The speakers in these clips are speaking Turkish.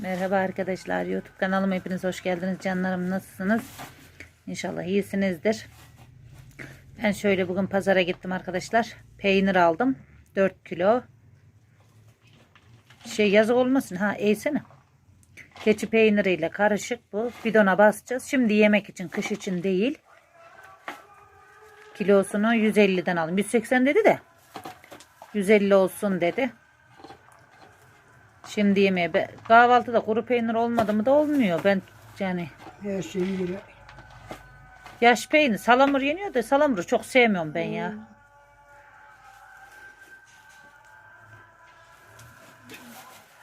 Merhaba arkadaşlar. YouTube kanalıma hepiniz hoş geldiniz. Canlarım nasılsınız? İnşallah iyisinizdir. Ben şöyle bugün pazara gittim arkadaşlar. Peynir aldım. 4 kilo. Şey yazık olmasın. Ha eğsene. Keçi peyniriyle karışık bu. Bidona basacağız. Şimdi yemek için kış için değil. Kilosunu 150'den aldım. 180 dedi de. 150 olsun dedi. Şimdi yemeğe be- kahvaltıda kuru peynir olmadı mı da olmuyor. Ben yani Her şeyi yine. yaş peynir salamur yeniyor da salamuru çok sevmiyorum ben ya.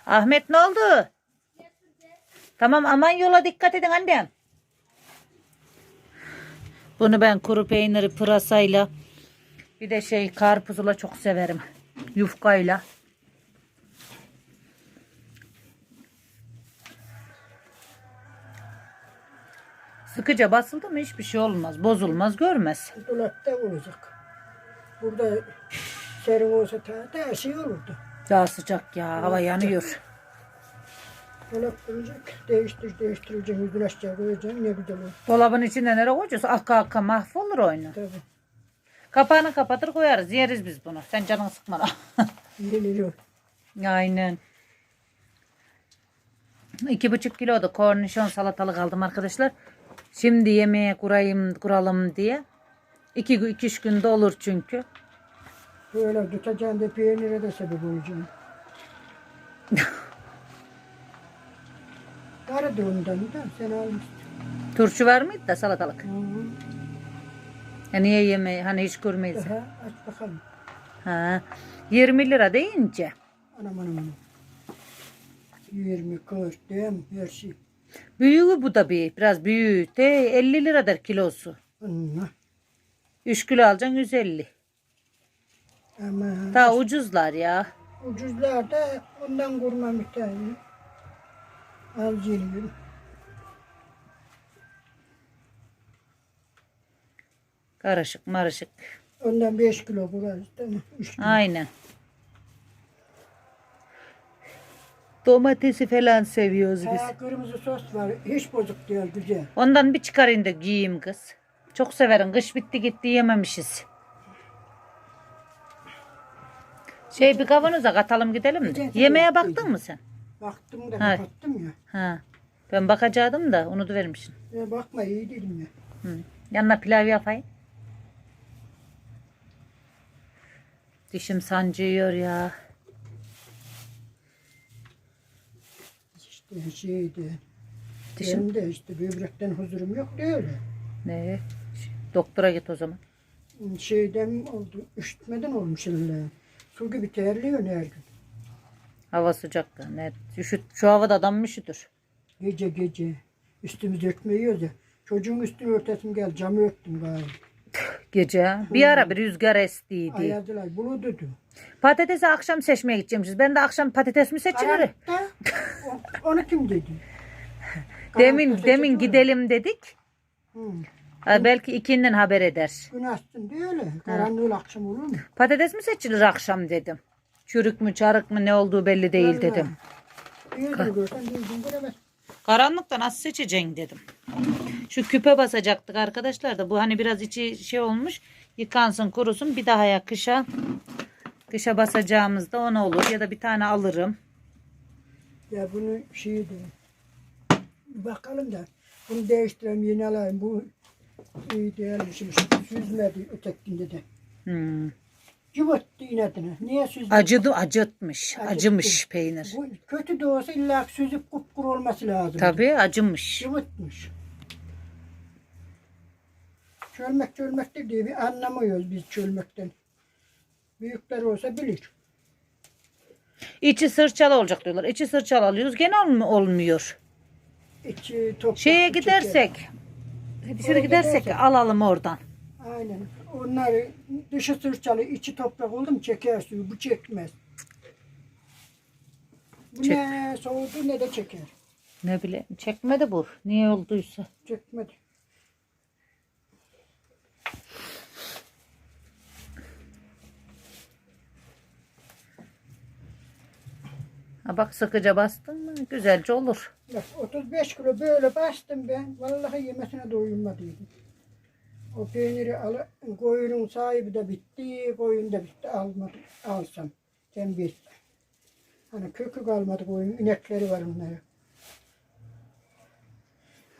Ahmet ne oldu? Tamam aman yola dikkat edin annem. Bunu ben kuru peyniri pırasayla bir de şey karpuzla çok severim. Yufkayla. Sıkıca basıldı mı hiçbir şey olmaz. Bozulmaz görmez. Dolapta olacak. Burada serin olsa ta, da her şey olurdu. Daha sıcak ya hava yanıyor. Dolap olacak. Değiştir değiştireceksin. Yüzünü aşağı koyacaksın. Ne güzel olur. Dolabın içinde nereye koyacağız? Akka akka mahvolur oyunu. Tabii. Kapağını kapatır koyarız. Yeriz biz bunu. Sen canını sıkma. lan. Geliyor. Aynen. İki buçuk kilo da kornişon salatalık aldım arkadaşlar. Şimdi yemeğe kurayım kuralım diye. İki, iki üç günde olur çünkü. Böyle tutacaksın da peynire de sebep olacaksın. Aradı ondan da sen almıştın. Turşu var mıydı da salatalık? Hı. Ya niye yemeği hani hiç görmeyiz. Daha aç bakalım. Ha. 20 lira deyince. Anam anam anam. 20, 40, değil mi? Her şey. Büyüğü bu da bir. Biraz büyüğü. De 50 liradır kilosu. Anam. 3 kilo alacaksın 150. Ama Daha ucuzlar ya. ucuzlar da ondan kurma miktarı. Az geliyor. Karışık marışık. Ondan 5 kilo kurarız değil mi? 3 kilo. Aynen. Domatesi falan seviyoruz biz. Ha, kırmızı sos var. Hiç bozuk değil. Güzel. Ondan bir çıkarayım da giyeyim kız. Çok severim. Kış bitti gitti yememişiz. Şey bir kavanoza katalım gidelim de. Yemeğe baktın mı sen? Baktım da Ha. kapattım ya. Ha. Ben bakacaktım da unutuvermişim. Ya bakma iyi dedim ya. Hı. Yanına pilav yapayım. Dişim sancıyor ya. İşte şeydi. Dişim Benim de işte böbrekten huzurum yok değil öyle. ne? Doktora git o zaman. Şeyden oldu. Üşütmeden olmuş illa. Su gibi terliyor her gün. Hava sıcak. da, Ne? Üşüt, şu havada adam mı üşütür? Gece gece. Üstümüzü örtmeyiyoruz ya. Çocuğun üstünü örtesim geldi. Camı örttüm galiba. Gece. Bir ara bir rüzgar estiydi. Ayardılar. Bunu. Patatesi akşam seçmeye gideceğimizdir. Ben de akşam patates mi seçilir? Karanlıkta onu kim dedi? Demin Karanlıkta demin seçilir gidelim dedik. Hı. Ha, belki ikinden haber eder. Gün açtın öyle. Karanlığı akşam olur mu? Patates mi seçilir akşam dedim. Çürük mü çarık mı ne olduğu belli değil Vallahi. dedim. İyidir görsen göremez. Karanlıkta nasıl seçeceksin dedim. Şu küpe basacaktık arkadaşlar da bu hani biraz içi şey olmuş. Yıkansın kurusun bir daha ya kışa kışa basacağımızda ona olur ya da bir tane alırım. Ya bunu şey de bakalım da bunu değiştireyim yeni alayım. Bu iyi değermişmiş. Süzmedi ötekinde de. Hmm. Cıvıttı inadına. Niye süzmedi? Acıdı acıtmış. Acıttı. Acımış peynir. Bu kötü de olsa illa süzüp kupkuru olması lazım. Tabii acımış. Cıvıtmış. Çölmek çölmektir diye bir anlamıyoruz biz çölmekten. Büyükler olsa bilir. İçi sırçalı olacak diyorlar. İçi sırçalı alıyoruz. Gene olm- olmuyor. İçi toprak. Şeye içi gidersek. Dışarı gidersek gidersek. alalım oradan. Aynen. Onları dışı sırçalı, içi toprak oldu mu çeker suyu. Bu çekmez. Bu ne soğudu ne de çeker. Ne bileyim çekmedi bu. Niye olduysa. Çekmedi. Ha bak sıkıca bastın mı güzelce olur. Bak 35 kilo böyle bastım ben. Vallahi yemesine doyulmadıydım. O peyniri al, koyunun sahibi de bitti, koyun da bitti. Almadı, alsam. Sen bir. Hani kökü kalmadı koyun, inekleri var onların.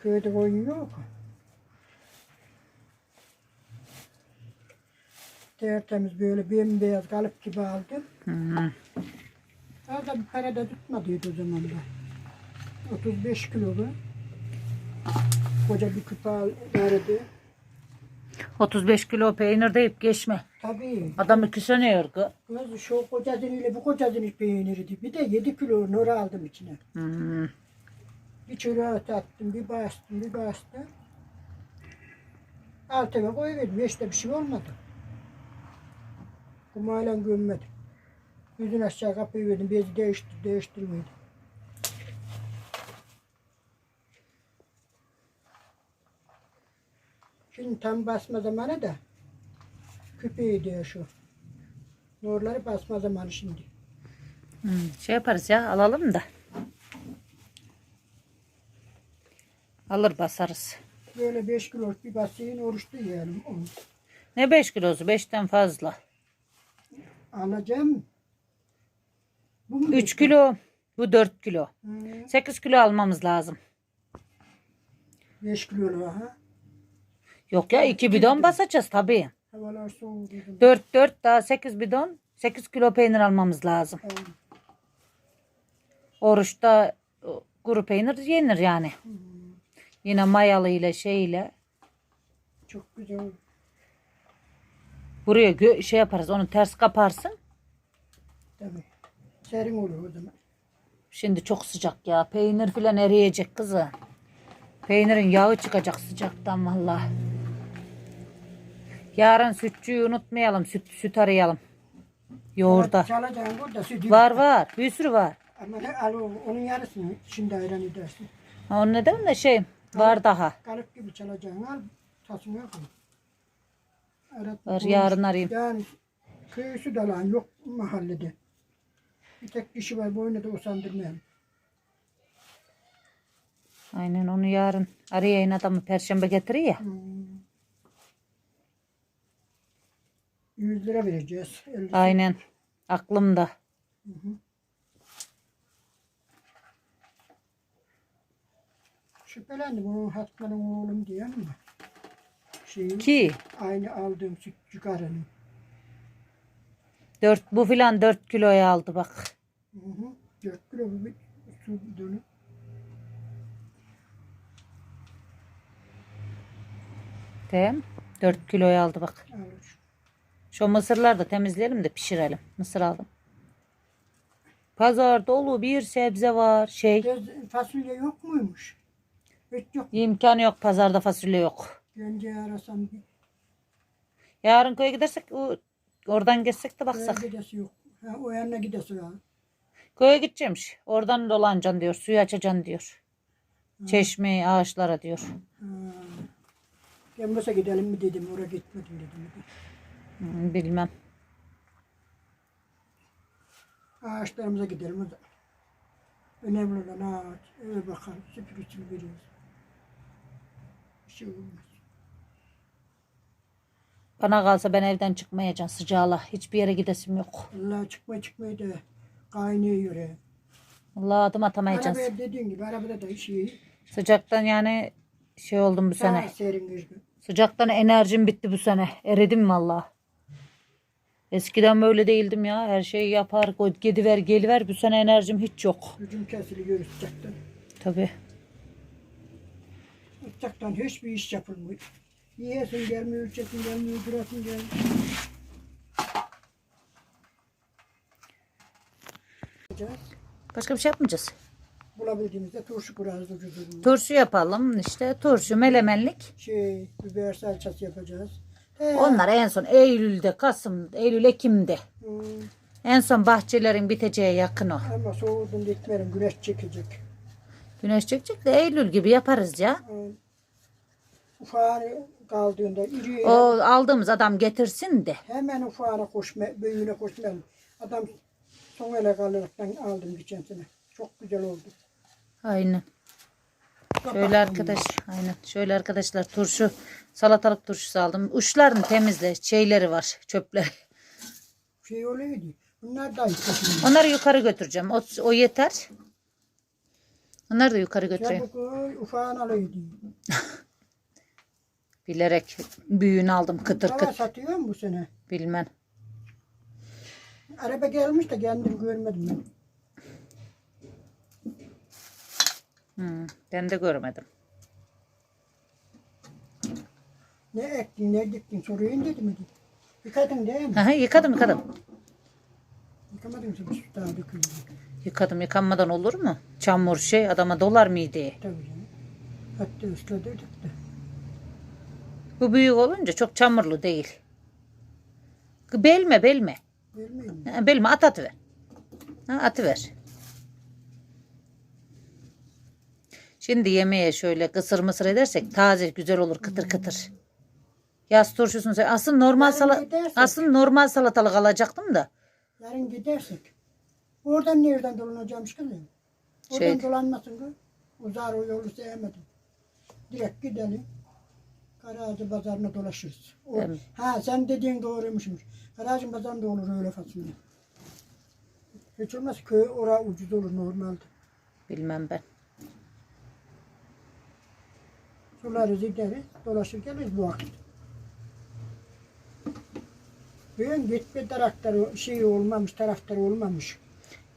Köyde koyun yok. Tertemiz böyle bembeyaz kalıp gibi aldım. Hı. Az da bir para da tutmadıydı o zaman da. 35 kilo bu. Koca bir küpe al- verdi. 35 kilo peynir deyip geçme. Tabii. Adam iki sene yorgu. Kız şu kocasıyla bu kocasının peyniriydi. Bir de 7 kilo nur aldım içine. Hmm. Bir çöreğe attım, bir bastım, bir bastım. Altıma koyuverdim. Beşte bir şey olmadı. Kumayla gömmedim. Yüzün aşağı kapıyı verdim. Bezi değiştir, değiştirmedim. Şimdi tam basma zamanı da küpeyi diyor şu. Nurları basma zamanı şimdi. Hmm, Şey yaparız ya alalım da. Alır basarız. Böyle 5 kilo bir basayım oruçlu yiyelim. Ne 5 kilosu? 5'ten fazla. Alacağım. Bu mu 3 kilo. Bu 4 kilo. Hı, 8 kilo almamız lazım. 5 kilo ha. Yok ya 2 bidon basacağız tabii. Havalar soğuk dedim. 4 4 daha 8 bidon. 8 kilo peynir almamız lazım. Tamam. Oruçta o, kuru peynir yenir yani. Yine mayalı ile şeyle. Çok güzel. Buraya gö- şey yaparız onu ters kaparsın. Tabii. Serin olur o zaman. Şimdi çok sıcak ya. Peynir filan eriyecek kızı. Peynirin yağı çıkacak sıcaktan vallahi. Yarın sütçüyü unutmayalım. Süt, süt arayalım. Yoğurda. Çalacağım burada sütü. Var var. Bir sürü var. Ama ne al o- onun yarısını şimdi ayran edersin. Ha, Onun neden de şey var daha. Kalıp gibi çalacaksın al. Tasını yapın. Arat, Var, yarın arayayım. Yani köyüsü de lan yok mahallede. Bir tek kişi var boyuna da usandırmayalım. Aynen onu yarın arayayım adamı perşembe getiriyor ya. Hmm. 100 lira vereceğiz. 50 Aynen. Aklımda. Şüphelendi bunun Hatman'ın oğlum diyen mi? Şey, Ki aynı aldığım sütçü karının. 4 bu filan 4 kiloya aldı bak. Hı hı. 4 kilo bir su bidonu. Tamam. 4 kiloya aldı bak. alır. Şu mısırları da temizleyelim de pişirelim. Mısır aldım. Pazar dolu bir sebze var. Şey Gez- fasulye yok muymuş? Hiç yok. imkanı yok pazarda fasulye yok. Gence arasam bir Yarın köye gidersek o- oradan geçsek de baksak. köye gidesi yok. Ha, o yana gidesi var. Köye gideceğimmiş. Oradan dolanacaksın diyor. Suyu açacaksın diyor. Çeşme ağaçlara diyor. Gelmese gidelim mi dedim. Oraya gitmedim dedim. Hmm, bilmem. Ağaçlarımıza gidelim. O da. Önemli olan ağaç. Eve bakalım. Süpürüsünü veriyoruz. Bir şey olmaz. Bana kalsa ben evden çıkmayacağım sıcağla. Hiçbir yere gidesim yok. Allah çıkma çıkmayı da kaynıyor. ya. Allah adım atamayacağız. Arabaya dediğin gibi arabada da iş iyi. Sıcaktan yani şey oldum bu sene. Daha serin. Sıcaktan enerjim bitti bu sene. Eridim valla. Eskiden böyle değildim ya. Her şeyi yapar, koy- gidiver, geliver. Bu sene enerjim hiç yok. Gücüm kesiliyor sıcaktan. Tabii. Sıcaktan hiçbir iş yapılmıyor. Yiyesin gelmiyor, içesin gelmiyor, durasın gelmiyor. Yapacağız. Başka bir şey yapmayacağız. Bulabildiğimizde turşu kurarız ucuzunu. Turşu yapalım işte. Turşu, melemenlik. Şey, biber salçası yapacağız. He, Onlar en son Eylül'de, Kasım, Eylül, Ekim'de. hmm, En son bahçelerin biteceği yakın o. ama soğudun dikmerim, güneş çekecek. Güneş çekecek de Eylül gibi yaparız ya. Hmm, Ufağını kaldığında iri O aldığımız adam getirsin de. hemen ufağına koşma, büyüğüne koşmayalım. Adam Son ele kalaraktan aldım geçen sene. Çok güzel oldu. Aynen. Şöyle arkadaş, aynen. Şöyle arkadaşlar turşu, salatalık turşusu aldım. Uçlarını temizle, şeyleri var, çöpleri. Şey oluyordu. Bunlar da işte. Onları yukarı götüreceğim. O, o yeter. Onları da yukarı götüreyim. Çabuk ufağın alıyordu. Bilerek büyüğünü aldım kıtır Hava kıtır. satıyor mu bu sene? Bilmem. Araba gelmiş de kendim görmedim ben. Hmm, ben de görmedim. Ne ektin ne diktin soruyun dedi mi? Yıkadın değil mi? Aha, yıkadım yıkadım. Yıkamadın mı? Su daha döküldü. Yıkadım yıkanmadan olur mu? Çamur şey adama dolar mideye. Tabii canım. Hatta ısladırdık da. Bu büyük olunca çok çamurlu değil. Belme belme. Vermeyeyim mi? Ha, Belme at atıver. Ha, atıver. Şimdi yemeğe şöyle kısır mısır edersek taze güzel olur kıtır kıtır. Yaz turşusunu se- aslında normal Yarın sala gidersek. aslında normal salatalık alacaktım da. Yarın gidersek. Oradan nereden dolanacağımış kızım? Oradan Şey- dolanmasın kız. Uzar o yolu sevmedim. Direkt gidelim. Karaağacı pazarına dolaşırız. O, Evet. ha sen dediğin doğruymuşmuş. Karaağacı pazarında olur öyle fasulye. Hiç olmaz köy ora ucuz olur normalde. Bilmem ben. Sularız gideriz, dolaşır geliriz bu vakit. Bugün gitme taraftarı şey olmamış, taraftarı olmamış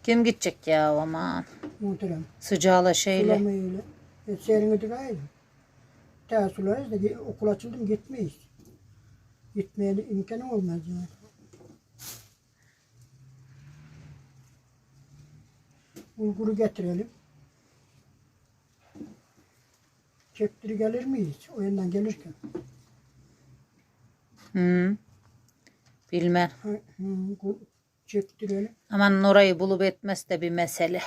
Kim gidecek ya aman. muhterem. Sıcağla şeyle. Sulamayla. E, serini tıkaydı. Daha sularız da okul açıldı mı gitmeyiz. Gitmeye imkanı olmaz yani. Bulguru getirelim. Çeptiri gelir miyiz? O yandan gelirken. Hı. Bilmem. Ha, hı, çektirelim. Aman orayı bulup etmez de bir mesele.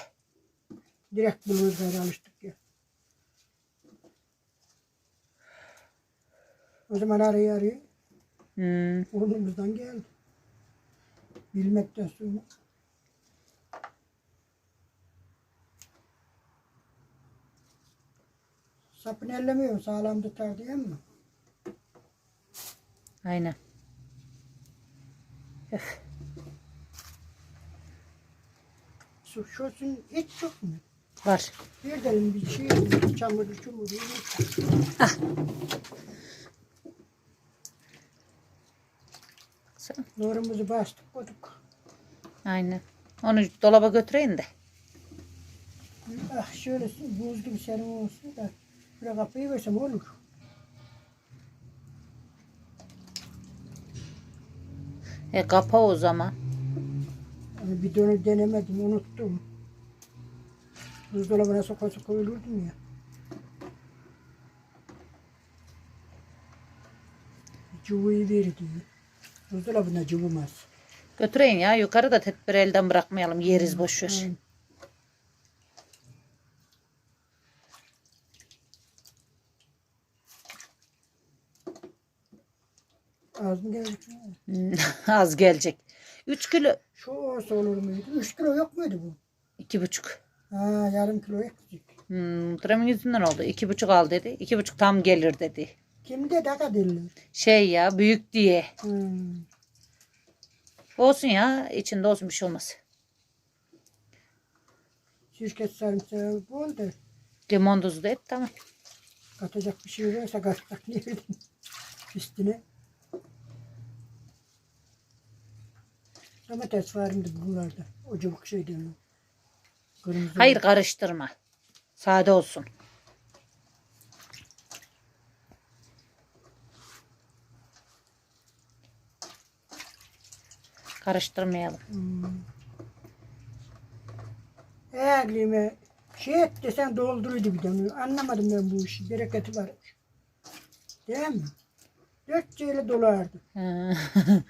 Direkt buluruz alıştık ya. O zaman araya arıyor. Hı. Burnumuzdan geldi. Bilmekten sonra. Sapını ellemiyor. Sağlam tutar diye mi? Aynen. Öf. Su şosun hiç yok mu? Var. Bir delim bir şey, çamuru çumuru. Nurumuzu bastık koyduk. Aynen. Onu dolaba götüreyim de. Ah şöyle buz gibi serin olsun da şöyle kapıyı versem olur. E kapa o zaman. Yani bir dönü denemedim, unuttum. Buzdolabına soka soka ölürdüm ya. Cıvıyı verdi. Buzdolabına cıvımaz. Götüreyim ya. Yukarıda tedbir elden bırakmayalım. Yeriz boş ver. Az mı? Hmm, Az gelecek. 3 kilo. Şu olsa olur muydu? Üç kilo yok muydu bu? iki buçuk. Ha yarım kilo eksik. Hmm, Muhterem'in yüzünden oldu. iki buçuk al dedi. iki buçuk tam gelir dedi. Kimde daka diller? Şey ya büyük diye. Hmm. Olsun ya. içinde olsun bir şey olmaz. Şirket sarımsağı bol da Limon tuzu da et tamam. katacak bir şey varsa katacak ne bileyim. Üstüne. Domates vardı buralarda. O cıvık şeyden. o. Kırmızı. Hayır karıştırma. Sade olsun. Karıştırmayalım. Hmm. Eğer lime şey et desen dolduruydu bir de. Anlamadım ben bu işi. Bereketi var. Değil mi? Dört şeyle dolardı.